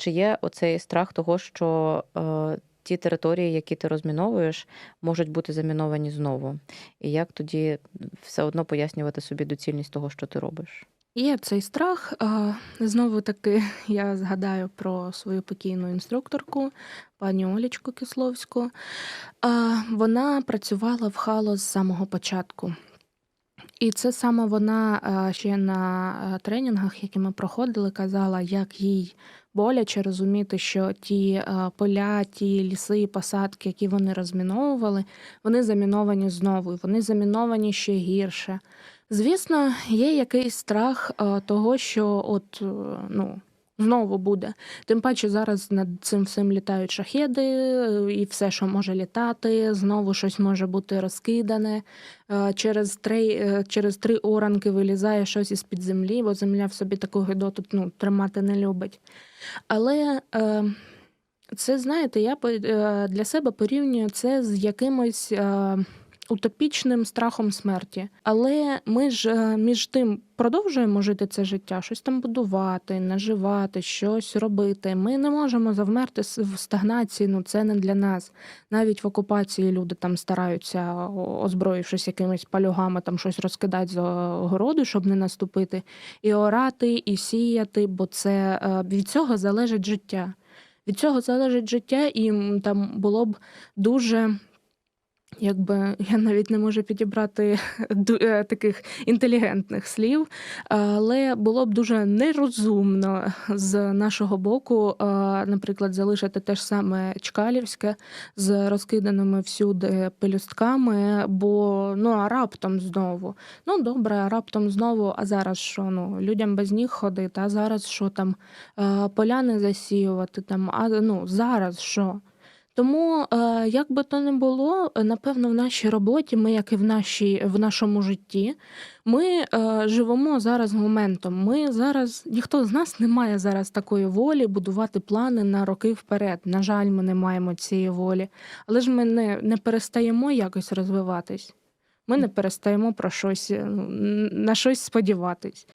чи є оцей страх того, що е, ті території, які ти розміновуєш, можуть бути заміновані знову? І як тоді все одно пояснювати собі доцільність того, що ти робиш? Є цей страх. Знову таки я згадаю про свою покійну інструкторку, пані Олічку Кисловську. Вона працювала в хало з самого початку. І це саме вона ще на тренінгах, які ми проходили, казала, як їй боляче розуміти, що ті поля, ті ліси, посадки, які вони розміновували, вони заміновані знову, вони заміновані ще гірше. Звісно, є якийсь страх того, що от е, ну. Знову буде. Тим паче зараз над цим всім літають шахеди, е, і все, що може літати, знову щось може бути розкидане. Е, Через три, е, через три оранки вилізає щось із під землі, бо земля в собі таку гидоту ну, тримати не любить. Але це, знаєте, я для себе порівнюю це з якимось. Утопічним страхом смерті. Але ми ж е, між тим продовжуємо жити це життя, щось там будувати, наживати, щось робити. Ми не можемо завмерти в стагнації, ну це не для нас. Навіть в окупації люди там стараються, озброївшись якимись палюгами, там щось розкидати з огороду, щоб не наступити, і орати, і сіяти, бо це е, від цього залежить життя. Від цього залежить життя, і там було б дуже. Якби я навіть не можу підібрати е, таких інтелігентних слів, але було б дуже нерозумно з нашого боку, е, наприклад, залишити те ж саме Чкалівське з розкиданими всюди пелюстками, бо ну а раптом знову. Ну добре, а раптом знову. А зараз що? Ну людям без ніг ходити, а зараз що там е, поляни засіювати там, а ну зараз що? Тому, е, як би то не було, е, напевно, в нашій роботі, ми, як і в, нашій, в нашому житті, ми е, живемо зараз моментом. Ми зараз, ніхто з нас не має зараз такої волі будувати плани на роки вперед. На жаль, ми не маємо цієї волі. Але ж ми не, не перестаємо якось розвиватись. Ми не перестаємо про щось, ну, на щось сподіватись.